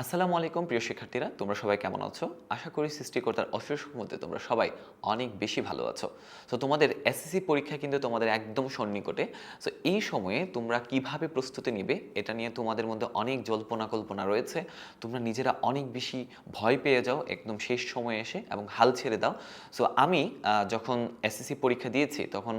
আসসালামু আলাইকুম, প্রিয় শিক্ষার্থীরা। তোমরা সবাই কেমন আছো? আশা করি সৃষ্টিকর্তার অশেষ মধ্যে তোমরা সবাই অনেক বেশি ভালো আছো। তো তোমাদের এসএসসি পরীক্ষা কিন্তু তোমাদের একদম সন্নিকটে। তো এই সময়ে তোমরা কীভাবে প্রস্তুতি নিবে, এটা নিয়ে তোমাদের মধ্যে অনেক জল্পনা কল্পনা রয়েছে। তোমরা নিজেরা অনেক বেশি ভয় পেয়ে যাও, একদম শেষ সময়ে এসে এবং হাল ছেড়ে দাও। সো আমি যখন এসএসসি পরীক্ষা দিয়েছি, তখন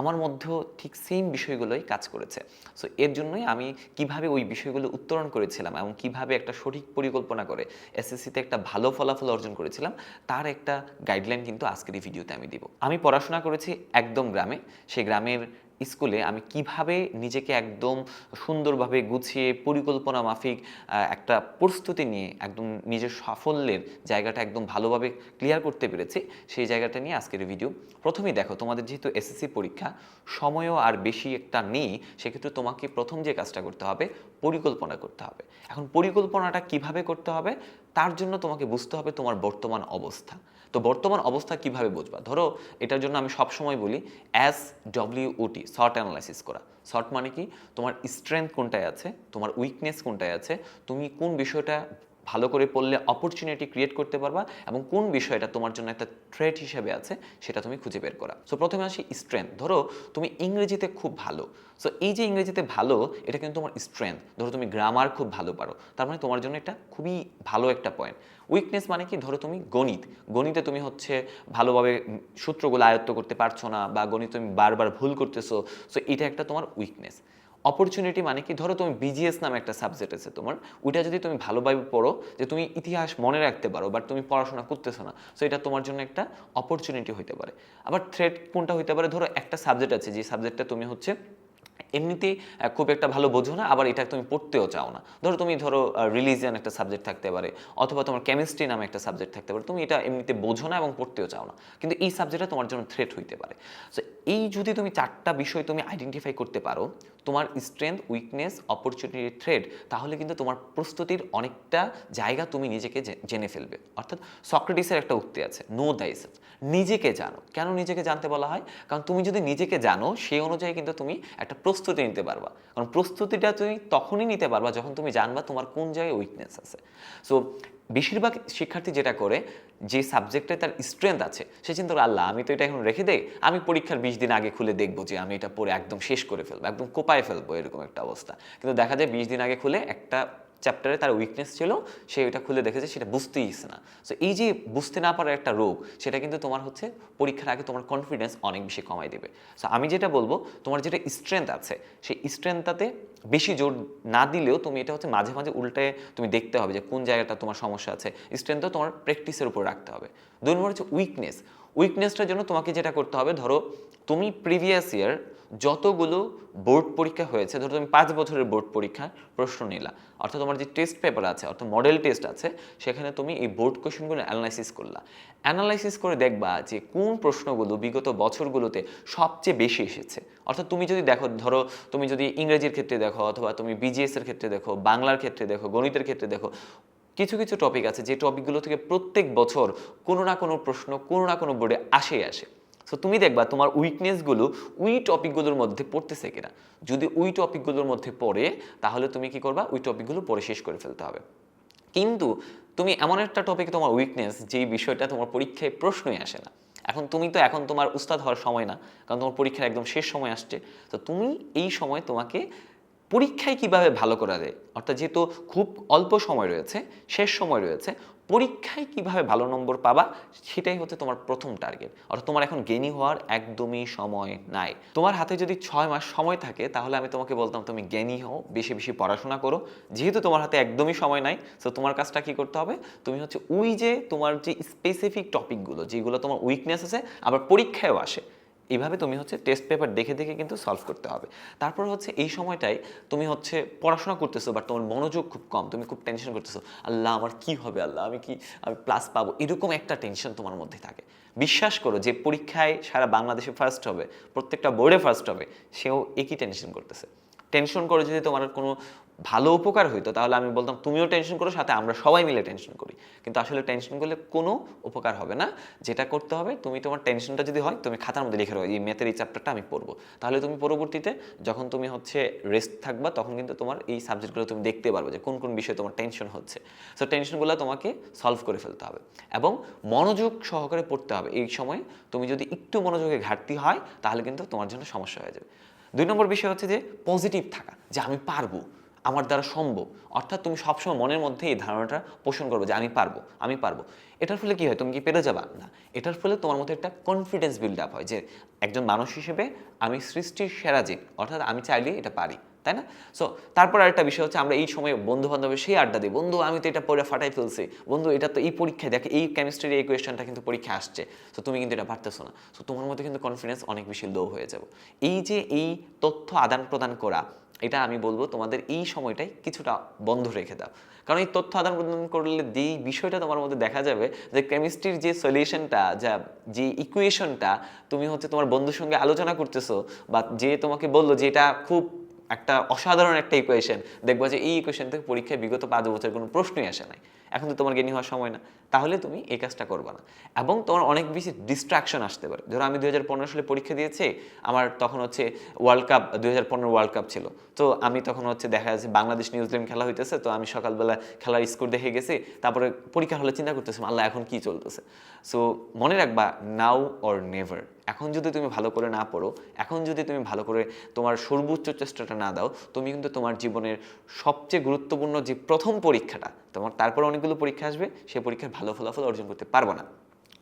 আমার মধ্যেও ঠিক সেম বিষয়গুলোই কাজ করেছে। সো এর জন্যই আমি কীভাবে ওই বিষয়গুলো উত্তরণ করেছিলাম এবং কীভাবে একটা সঠিক পরিকল্পনা করে এসএসসিতে একটা ভালো ফলাফল অর্জন করেছিলাম, তার একটা গাইডলাইন কিন্তু আজকের এই ভিডিওতে আমি দিব। আমি পড়াশোনা করেছি একদম গ্রামে, সেই গ্রামের স্কুলে আমি কীভাবে নিজেকে একদম সুন্দরভাবে গুছিয়ে পরিকল্পনা মাফিক একটা প্রস্তুতি নিয়ে একদম নিজের সাফল্যের জায়গাটা একদম ভালোভাবে ক্লিয়ার করতে পেরেছি, সেই জায়গাটা নিয়ে আজকের ভিডিও প্রথমেই দেখো, তোমাদের যেহেতু এসএসসি পরীক্ষা, সময়ও আর বেশি একটা নেই, সেক্ষেত্রে তোমাকে প্রথম যে কাজটা করতে হবে, পরিকল্পনা করতে হবে। এখন পরিকল্পনাটা কীভাবে করতে হবে? তার জন্য তোমাকে বুঝতে হবে তোমার বর্তমান অবস্থা। তো বর্তমান অবস্থা কীভাবে বুঝবা? ধরো এটার জন্য আমি সবসময় বলি অ্যাস ডব্লিউটি শর্ট অ্যানালাইসিস করা। শর্ট মানে কি? তোমার স্ট্রেংথ কোনটায় আছে? তোমার উইকনেস কোনটায় আছে? তুমি কোন বিষয়টা ভালো করে পড়লে অপরচুনিটি ক্রিয়েট করতে পারবা এবং কোন বিষয়টা তোমার জন্য একটা থ্রেট হিসেবে আছে সেটা তুমি খুঁজে বের করা। সো প্রথমে আসি স্ট্রেংথ ধরো, তুমি ইংরেজিতে খুব ভালো। সো এই যে ইংরেজিতে ভালো, এটা কিন্তু তোমার স্ট্রেংথ ধরো, তুমি গ্রামার খুব ভালো পারো। তার মানে তোমার জন্য এটা খুবই ভালো একটা পয়েন্ট উইকনেস মানে কি? ধরো, তুমি গণিত। গণিতে তুমি হচ্ছে ভালোভাবে সূত্রগুলো আয়ত্ত করতে পারছ না বা গণিত তুমি বারবার ভুল করতেছো। সো এটা একটা তোমার উইকনেস অপরচুনিটি মানে কি? ধরো তুমি বিজিএস নামে একটা সাবজেক্ট আছে তোমার। ওইটা যদি তুমি ভালোভাবে পড়ো, যে তুমি ইতিহাস মনে রাখতে পারো বাট তুমি পড়াশোনা করতেছো না সো এটা তোমার জন্য একটা অপরচুনিটি হইতে পারে। আবার থ্রেড কোনটা হইতে পারে? ধরো একটা সাবজেক্ট আছে, যে সাবজেক্টটা তুমি হচ্ছে এমনিতেই খুব একটা ভালো বোঝো না, আবার এটা তুমি পড়তেও চাও না। ধরো তুমি, ধরো রিলিজিয়ান একটা সাবজেক্ট থাকতে পারে, অথবা তোমার কেমিস্ট্রি নামে একটা সাবজেক্ট থাকতে পারে, তুমি এটা এমনিতে বোঝো না এবং পড়তেও চাও না। কিন্তু এই সাবজেক্টটা তোমার জন্য থ্রেট হইতে পারে। সো এই যদি তুমি চারটা বিষয় তুমি আইডেন্টিফাই করতে পারো, তোমার স্ট্রেংথ উইকনেস অপরচুনিটি থ্রেড তাহলে কিন্তু তোমার প্রস্তুতির অনেকটা জায়গা তুমি নিজেকে জেনে ফেলবে। অর্থাৎ সক্রেটিসের একটা উক্তি আছে নো দাইসেলফ নিজেকে জানো। কেন নিজেকে জানতে বলা হয়? কারণ তুমি যদি নিজেকে জানো সেই অনুযায়ী কিন্তু তুমি একটা প্রস্তুতি নিতে পারবা। কারণ প্রস্তুতিটা তুমি তখনই নিতে পারবা যখন তুমি জানবা তোমার কোন জায়গায় উইকনেস আছে। সো বেশিরভাগ শিক্ষার্থী যেটা করে, যে সাবজেক্টে তার স্ট্রেংথ আছে, সে চিন্তা করে, আল্লাহ, আমি তো এটা এখন রেখে দেই। আমি পরীক্ষার বিশ দিন আগে খুলে দেখব যে আমি এটা পড়ে একদম শেষ করে ফেলব, একদম কোপায় ফেলব, এরকম একটা অবস্থা। কিন্তু দেখা যায় বিশ দিন আগে খুলে একটা চ্যাপ্টারে তার উইকনেস ছিল, সে ওইটা খুলে দেখেছে, সেটা বুঝতেইছে না। সো এই যে বুঝতে না পারার একটা রোগ, সেটা কিন্তু তোমার হচ্ছে পরীক্ষার আগে তোমার কনফিডেন্স অনেক বেশি কমাই দেবে। সো আমি যেটা বলব, তোমার যেটা স্ট্রেংথ আছে, সেই স্ট্রেংথটাতে বেশি জোর না দিলেও তুমি এটা হচ্ছে মাঝে মাঝে উল্টে তুমি দেখতে হবে যে কোন জায়গাটা তোমার সমস্যা আছে। স্ট্রেংথও তোমার প্র্যাকটিসের উপর রাখতে হবে। দুই নম্বর হচ্ছে উইকনেস উইকনেসটার জন্য তোমাকে যেটা করতে হবে, ধরো তুমি প্রিভিয়াস ইয়ার যতগুলো বোর্ড পরীক্ষা হয়েছে, ধরো তুমি পাঁচ বছরের বোর্ড পরীক্ষার প্রশ্ন নিলা, অর্থাৎ তোমার যে টেস্ট পেপার আছে, অর্থাৎ মডেল টেস্ট আছে, সেখানে তুমি এই বোর্ড কোশ্চেনগুলো অ্যানালাইসিস করলা। অ্যানালাইসিস করে দেখবা যে কোন প্রশ্নগুলো বিগত বছরগুলোতে সবচেয়ে বেশি এসেছে। অর্থাৎ তুমি যদি দেখো, ধরো তুমি যদি ইংরেজির ক্ষেত্রে দেখো, অথবা তুমি বিজিএস এর ক্ষেত্রে দেখো, বাংলার ক্ষেত্রে দেখো, গণিতের ক্ষেত্রে দেখো কিছু কিছু টপিক আছে, যে টপিকগুলো থেকে প্রত্যেক বছর কোনো না কোনো প্রশ্ন কোনো না কোনো বোর্ডে আসেই আসে সো তুমি দেখবা তোমার উইকনেসগুলো ওই টপিকগুলোর মধ্যে পড়তেছে কিনা। যদি ওই টপিকগুলোর মধ্যে পড়ে, তাহলে তুমি কি করবা? ওই টপিকগুলো পড়ে শেষ করে ফেলতে হবে। কিন্তু তুমি এমন একটা টপিকে তোমার উইকনেস যেই বিষয়টা তোমার পরীক্ষায় প্রশ্নই আসে না। এখন তুমি তো এখন তোমার উস্তাদ হওয়ার সময় না, কারণ তোমার পরীক্ষার একদম শেষ সময় আসছে। তো তুমি এই সময় তোমাকে পরীক্ষায় কীভাবে ভালো করা যায়? অর্থাৎ যেহেতু খুব অল্প সময় রয়েছে, শেষ সময় রয়েছে, পরীক্ষায় কীভাবে ভালো নম্বর পাবা? সেটাই হচ্ছে তোমার প্রথম টার্গেট অর্থাৎ তোমার এখন জ্ঞানী হওয়ার একদমই সময় নাই। তোমার হাতে যদি ছয় মাস সময় থাকে, তাহলে আমি তোমাকে বলতাম, তুমি জ্ঞানী হও, বেশি বেশি পড়াশোনা করো। যেহেতু তোমার হাতে একদমই সময় নাই তো তোমার কাজটা কি করতে হবে? তুমি হচ্ছে ওই যে তোমার যে স্পেসিফিক টপিকগুলো যেগুলো তোমার উইকনেস আছে, আবার পরীক্ষায়ও আসে। এইভাবে তুমি হচ্ছে টেস্ট পেপার দেখে দেখে কিন্তু সলভ করতে হবে। তারপর হচ্ছে এই সময়টাই তুমি হচ্ছে পড়াশোনা করতেছো বাট তোমার মনোযোগ খুব কম, তুমি খুব টেনশন করতেছো, আল্লাহ, আমার কি হবে আল্লাহ? আমি কি, আমি প্লাস পাবো? এরকম একটা টেনশন তোমার মধ্যে থাকে। বিশ্বাস করো যে পরীক্ষায় সারা বাংলাদেশে ফার্স্ট হবে, প্রত্যেকটা বোর্ডে ফার্স্ট হবে, সেও একই টেনশন করতেছে। টেনশন করে যদি তোমার কোনো ভালো উপকার হইতো, তাহলে আমি বলতাম, তুমিও টেনশন করো, সাথে আমরা সবাই মিলে টেনশন করি। কিন্তু আসলে টেনশন করলে কোনো উপকার হবে না। যেটা করতে হবে, তুমি তোমার টেনশনটা যদি হয়, তুমি খাতার মধ্যে লিখে রাখো, এই ম্যাথের এই চ্যাপ্টারটা আমি পড়ব। তাহলে তুমি পরবর্তীতে যখন তুমি হচ্ছে রেস্ট থাকবা, তখন কিন্তু তোমার এই সাবজেক্টগুলো তুমি দেখতে পারবে যে কোন কোন বিষয়ে তোমার টেনশন হচ্ছে। সো টেনশনগুলো তোমাকে সলভ করে ফেলতে হবে। এবং মনোযোগ সহকারে পড়তে হবে। এই সময় তুমি যদি একটু মনোযোগে ঘাটতি হয়, তাহলে কিন্তু তোমার জন্য সমস্যা হয়ে যাবে। দুই নম্বর বিষয় হচ্ছে যে পজিটিভ থাকা, যে আমি পারব। আমার দ্বারা সম্ভব। অর্থাৎ তুমি সবসময় মনের মধ্যে এই ধারণাটা পোষণ করবে যে আমি পারব আমি পারব। এটার ফলে কি হয়? তুমি কি পেরে যাবা? না। এটার ফলে তোমার মধ্যে একটা কনফিডেন্স বিল্ড আপ হয় যে একজন মানুষ হিসেবে আমি সৃষ্টির সেরা জীব অর্থাৎ আমি চাইলে এটা পারি, তাই না? সো তারপর আরেকটা বিষয় হচ্ছে আমরা এই সময় বন্ধু বান্ধবের সেই আড্ডা দিই। বন্ধু, আমি তো এটা পড়ে ফাটাই ফেলছি। বন্ধু, এটা তো এই পরীক্ষায় দেখে, এই কেমিস্ট্রির এই কোয়েশনটা কিন্তু পরীক্ষা আসছে। তো তুমি কিন্তু এটা পারতেছো না। সো তোমার মধ্যে কিন্তু কনফিডেন্স অনেক বেশি লো হয়ে যাবে। এই যে এই তথ্য আদান প্রদান করা এটা আমি বলব, তোমাদের এই সময়টাই কিছুটা বন্ধ রেখে দাও। কারণ এই তথ্য আদান প্রদান করলে যেই বিষয়টা তোমার মধ্যে দেখা যাবে যে কেমিস্ট্রির যে সলিউশনটা যা যে ইকুয়েশনটা তুমি হচ্ছে তোমার বন্ধুর সঙ্গে আলোচনা করতেছো বা যে তোমাকে বলল যে এটা খুব একটা অসাধারণ একটা ইকুয়েশন দেখব যে এই ইকুয়েশন থেকে পরীক্ষায় বিগত পাঁচ বছর কোনো প্রশ্নই আসে নাই। এখন তো তোমার জ্ঞানী হওয়ার সময় না। তাহলে তুমি এই কাজটা করবে না। এবং তোমার অনেক বেশি ডিস্ট্রাকশন আসতে পারে। ধরো আমি দুই হাজার পনেরো সালে পরীক্ষা দিয়েছি, আমার তখন হচ্ছে ওয়ার্ল্ড কাপ দু হাজার পনেরো ওয়ার্ল্ড কাপ ছিল। তো আমি তখন হচ্ছে দেখা যাচ্ছে বাংলাদেশ নিউজিল্যান্ড খেলা হইতেছে, তো আমি সকালবেলা খেলার স্কোর দেখে গেছি, তারপরে পরীক্ষার হলে চিন্তা করতেছিলাম, আল্লাহ, এখন কি চলতেছে? সো মনে রাখবা নাও অর নেভার এখন যদি তুমি ভালো করে না পড়ো, এখন যদি তুমি ভালো করে তোমার সর্বোচ্চ চেষ্টাটা না দাও, তুমি কিন্তু তোমার জীবনের সবচেয়ে গুরুত্বপূর্ণ যে প্রথম পরীক্ষাটা তোমার তারপর অনেকগুলো পরীক্ষা আসবে, সে পরীক্ষার ভালো ফলাফল অর্জন করতে পারব না।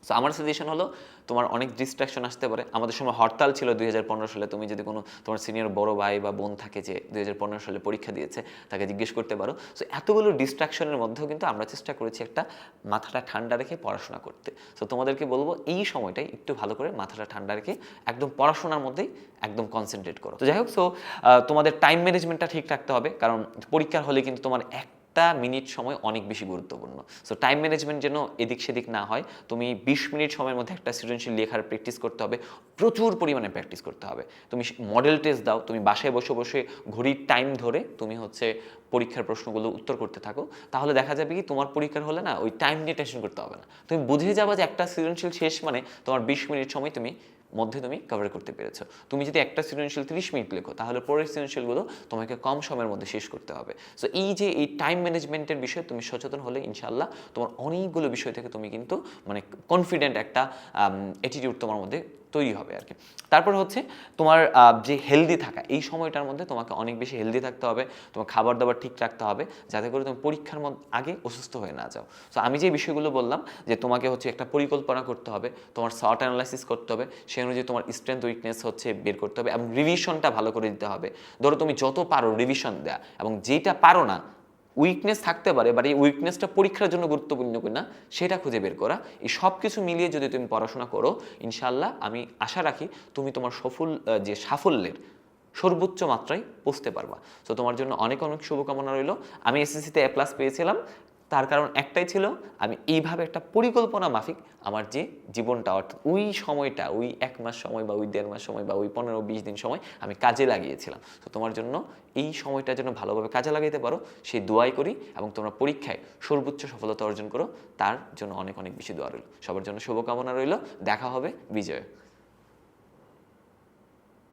সো আমার সাজেশন হলো, তোমার অনেক ডিস্ট্রাকশন আসতে পারে। আমাদের সময় হরতাল ছিল দুই হাজার পনেরো সালে, তুমি যদি কোনো তোমার সিনিয়র বড় ভাই বা বোন থাকে যে দুই সালে পরীক্ষা দিয়েছে, তাকে জিজ্ঞেস করতে পারো। সো এতগুলো ডিস্ট্রাকশনের মধ্যেও কিন্তু আমরা চেষ্টা করেছি একটা মাথাটা ঠান্ডা রেখে পড়াশোনা করতে। সো তোমাদেরকে বলব, এই সময়টাই একটু ভালো করে মাথাটা ঠান্ডা রেখে একদম পড়াশোনার মধ্যেই একদম কনসেন্ট্রেট করো। তো যাই হোক সো তোমাদের টাইম ম্যানেজমেন্টটা ঠিক রাখতে হবে, কারণ পরীক্ষার হলে কিন্তু তোমার এক একটা মিনিট সময় অনেক বেশি গুরুত্বপূর্ণ। সো টাইম ম্যানেজমেন্ট যেন এদিক সেদিক না হয়, তুমি বিশ মিনিট সময়ের মধ্যে একটা সৃজনশীল লেখার প্র্যাকটিস করতে হবে, প্রচুর পরিমাণে প্র্যাকটিস করতে হবে। তুমি মডেল টেস্ট দাও, তুমি বাসায় বসে বসে ঘড়ির টাইম ধরে তুমি হচ্ছে পরীক্ষার প্রশ্নগুলো উত্তর করতে থাকো, তাহলে দেখা যাবে কি তোমার পরীক্ষার হলে না ওই টাইম নিয়ে টেনশন করতে হবে না। তুমি বুঝে যাবে যে একটা সৃজনশীল শেষ মানে তোমার বিশ মিনিট সময় তুমি মধ্যে তুমি কভার করতে পেরেছ। তুমি যদি একটা সৃজনশীল তিরিশ মিনিট লেখো, তাহলে পরের সৃজনশীলগুলো তোমাকে কম সময়ের মধ্যে শেষ করতে হবে। সো এই যে এই টাইম ম্যানেজমেন্টের বিষয়ে তুমি সচেতন হলে ইনশাল্লাহ তোমার অনেকগুলো বিষয় থেকে তুমি কিন্তু মানে কনফিডেন্ট একটা অ্যাটিটিউড তোমার মধ্যে তৈরি হবে আর কি। তারপর হচ্ছে তোমার যে হেলদি থাকা, এই সময়টার মধ্যে তোমাকে অনেক বেশি হেলদি থাকতে হবে, তোমার খাবার দাবার ঠিক রাখতে হবে, যাতে করে তুমি পরীক্ষার মধ্যে আগে অসুস্থ হয়ে না যাও। সো আমি যে বিষয়গুলো বললাম, যে তোমাকে হচ্ছে একটা পরিকল্পনা করতে হবে, তোমার শর্ট অ্যানালাইসিস করতে হবে, সেই অনুযায়ী তোমার স্ট্রেংথ উইকনেস হচ্ছে বের করতে হবে, এবং রিভিশনটা ভালো করে দিতে হবে। ধরো তুমি যত পারো রিভিশন দেয়া, এবং যেটা পারো না উইকনেস থাকতে পারে বাট এই উইকনেসটা পরীক্ষার জন্য গুরুত্বপূর্ণ কিনা, সেটা খুঁজে বের করা। এই সব কিছু মিলিয়ে যদি তুমি পড়াশোনা করো ইনশাল্লাহ আমি আশা রাখি তুমি তোমার সফল যে সাফল্যের সর্বোচ্চ মাত্রায় পৌঁছতে পারবা। তো তোমার জন্য অনেক অনেক শুভকামনা রইল। আমি এসএসসিতে এ প্লাস পেয়েছিলাম। তার কারণ একটাই ছিল, আমি এইভাবে একটা পরিকল্পনা মাফিক আমার যে জীবনটা, অর্থাৎ ওই সময়টা, ওই এক মাস সময় বা ওই দেড় মাস সময় বা ওই পনেরো বিশ দিন সময় আমি কাজে লাগিয়েছিলাম। তো তোমার জন্য এই সময়টা যেন ভালোভাবে কাজে লাগাইতে পারো, সেই দোয়াই করি এবং তোমরা পরীক্ষায় সর্বোচ্চ সফলতা অর্জন করো, তার জন্য অনেক অনেক বেশি দোয়া রইল। সবার জন্য শুভকামনা রইল। দেখা হবে, বিজয়।